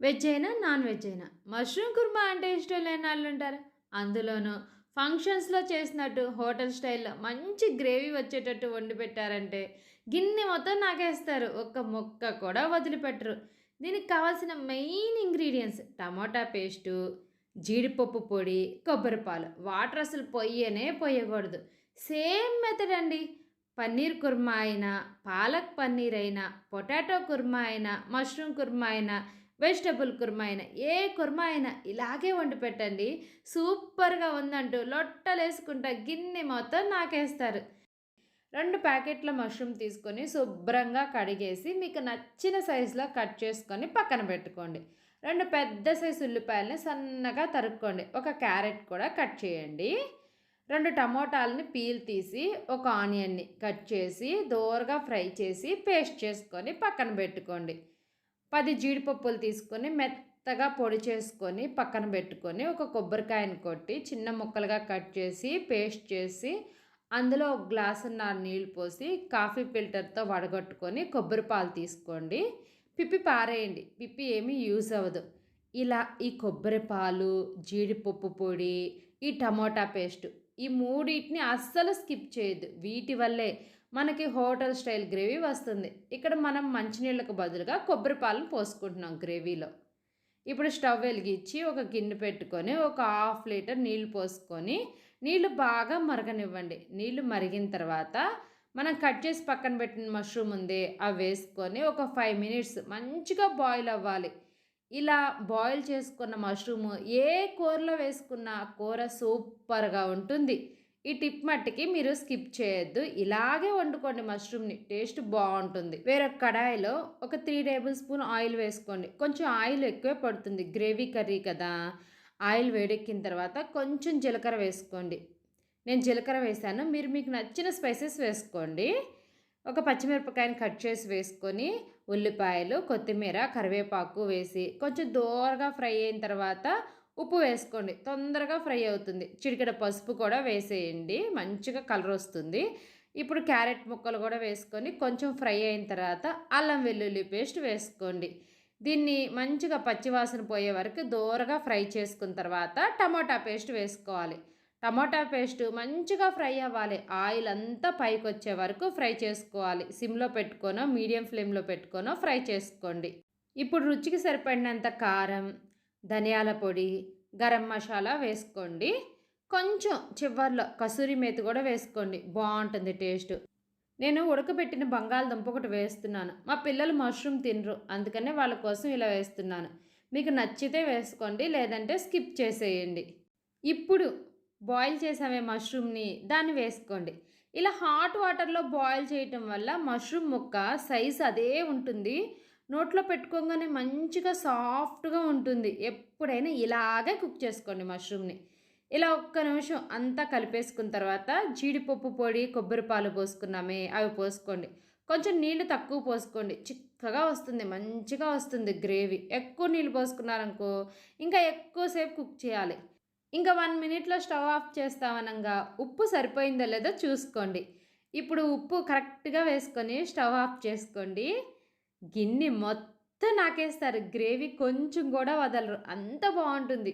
Veg అయినా non veg అయినా. Mushroom kurma అంటే ఇష్టం లేని వాళ్ళు ఉంటారు. అందులోనూ ఫంక్షన్స్లో చేసినట్టు హోటల్ స్టైల్లో మంచి గ్రేవీ వచ్చేటట్టు వండి పెట్టారంటే గిన్నె మొత్తం నాకేస్తారు. ఒక్క మొక్క కూడా వదిలిపెట్టరు. దీనికి కావాల్సిన మెయిన్ ఇంగ్రీడియంట్స్ టమాటా పేస్టు జీడిపప్పు పొడి కొబ్బరి పాలు. వాటర్ అసలు పొయ్యనే పొయ్యకూడదు. సేమ్ మెథడ్ అండి. పన్నీర్ కుర్మా అయినా పాలక్ పన్నీర్ అయినా పొటాటో కుర్మా అయినా మష్రూమ్ కుర్మా అయినా వెజిటబుల్ కుర్మా అయినా ఏ కుర్మా అయినా ఇలాగే వండి పెట్టండి. సూపర్గా ఉందంటూ లొట్టలేసుకుంటా గిన్నె మొత్తం నాకేస్తారు. రెండు ప్యాకెట్ల మష్రూమ్ తీసుకొని శుభ్రంగా కడిగేసి మీకు నచ్చిన సైజులో కట్ చేసుకొని పక్కన పెట్టుకోండి. రెండు పెద్ద సైజు ఉల్లిపాయలని సన్నగా తరుక్కోండి. ఒక క్యారెట్ కూడా కట్ చేయండి. రెండు టమోటాలని పీల్ తీసి ఒక ఆనియన్ని కట్ చేసి దోరగా ఫ్రై చేసి పేస్ట్ చేసుకొని పక్కన పెట్టుకోండి. పది జీడిపప్పులు తీసుకొని మెత్తగా పొడి చేసుకొని పక్కన పెట్టుకొని ఒక కొబ్బరికాయని కొట్టి చిన్న ముక్కలుగా కట్ చేసి పేస్ట్ చేసి అందులో ఒక గ్లాసున్నర నీళ్ళు పోసి కాఫీ ఫిల్టర్తో వడగొట్టుకొని కొబ్బరి పాలు తీసుకోండి. పిప్పి పారేయండి. పిప్పి ఏమీ యూజ్ అవ్వదు. ఇలా ఈ కొబ్బరి పాలు జీడిపప్పు పొడి ఈ టమోటా పేస్ట్ ఈ మూడింటిని అస్సలు స్కిప్ చేయొద్దు. వీటి వల్లే మనకి హోటల్ స్టైల్ గ్రేవీ వస్తుంది. ఇక్కడ మనం మంచినీళ్ళకు బదులుగా కొబ్బరి పాలను పోసుకుంటున్నాం గ్రేవీలో. ఇప్పుడు స్టవ్ వెలిగించి ఒక గిన్నె పెట్టుకొని ఒక హాఫ్ లీటర్ నీళ్ళు పోసుకొని నీళ్ళు బాగా మరగనివ్వండి. నీళ్ళు మరిగిన తర్వాత మనం కట్ చేసి పక్కన పెట్టిన మష్రూమ్ ఉంది అవి వేసుకొని ఒక ఫైవ్ మినిట్స్ మంచిగా బాయిల్ అవ్వాలి. ఇలా బాయిల్ చేసుకున్న మష్రూమ్ ఏ కూరలో వేసుకున్న కూర సూపర్గా ఉంటుంది. ఈ టిప్ మట్టికి మీరు స్కిప్ చేయొద్దు. ఇలాగే వండుకోండి మష్రూమ్ని. టేస్ట్ బాగుంటుంది. వేరొక కడాయిలో ఒక త్రీ టేబుల్ స్పూన్ ఆయిల్ వేసుకోండి. కొంచెం ఆయిల్ ఎక్కువే పడుతుంది. గ్రేవీ కర్రీ కదా. ఆయిల్ వేడెక్కిన తర్వాత కొంచెం జీలకర్ర వేసుకోండి. నేను జీలకర్ర వేసాను. మీరు మీకు నచ్చిన స్పైసెస్ వేసుకోండి. ఒక పచ్చిమిరపకాయని కట్ చేసి వేసుకొని ఉల్లిపాయలు కొత్తిమీర కరివేపాకు వేసి కొంచెం దూరగా ఫ్రై అయిన తర్వాత ఉప్పు వేసుకోండి. తొందరగా ఫ్రై అవుతుంది. చిటికెడ పసుపు కూడా వేసేయండి. మంచిగా కలర్ వస్తుంది. ఇప్పుడు క్యారెట్ ముక్కలు కూడా వేసుకొని కొంచెం ఫ్రై అయిన తర్వాత అల్లం వెల్లుల్లి పేస్ట్ వేసుకోండి. దీన్ని మంచిగా పచ్చివాసన పోయే వరకు దూరగా ఫ్రై చేసుకున్న తర్వాత టమాటా పేస్ట్ వేసుకోవాలి. టమాటా పేస్ట్ మంచిగా ఫ్రై అవ్వాలి. ఆయిల్ అంతా పైకి వచ్చే వరకు ఫ్రై చేసుకోవాలి. సిమ్లో పెట్టుకోనో మీడియం ఫ్లేమ్లో పెట్టుకోనో ఫ్రై చేసుకోండి. ఇప్పుడు రుచికి సరిపడినంత కారం ధనియాల పొడి గరం మసాలా వేసుకోండి. కొంచెం చివర్లో కసూరి మేతి కూడా వేసుకోండి. బాగుంటుంది టేస్ట్. నేను ఉడకబెట్టిన బంగాళదుంప ఒకటి వేస్తున్నాను. మా పిల్లలు మష్రూమ్ తినరు. అందుకనే వాళ్ళ కోసం ఇలా వేస్తున్నాను. మీకు నచ్చితే వేసుకోండి లేదంటే స్కిప్ చేసేయండి. ఇప్పుడు బాయిల్ చేసామే మష్రూమ్ని దాన్ని వేసుకోండి. ఇలా హాట్ వాటర్లో బాయిల్ చేయటం వల్ల మష్రూమ్ ముక్క సైజ్ అదే ఉంటుంది. నోట్లో పెట్టుకోగానే మంచిగా సాఫ్ట్గా ఉంటుంది. ఎప్పుడైనా ఇలాగే కుక్ చేసుకోండి మష్రూమ్ని. ఇలా ఒక్క నిమిషం అంతా కలిపేసుకున్న తర్వాత జీడిపప్పు పొడి కొబ్బరి పాలు పోసుకున్నామే అవి పోసుకోండి. కొంచెం నీళ్ళు తక్కువ పోసుకోండి. చిక్కగా వస్తుంది మంచిగా వస్తుంది గ్రేవీ. ఎక్కువ నీళ్ళు పోసుకున్నారనుకో ఇంకా ఎక్కువసేపు కుక్ చేయాలి. ఇంకా వన్ మినిట్లో స్టవ్ ఆఫ్ చేస్తామనగా ఉప్పు సరిపోయిందో లేదో చూసుకోండి. ఇప్పుడు ఉప్పు కరెక్ట్గా వేసుకొని స్టవ్ ఆఫ్ చేసుకోండి. గిన్నె మొత్తం నాకేస్తారు. గ్రేవీ కొంచెం కూడా వదలరు. అంత బాగుంటుంది.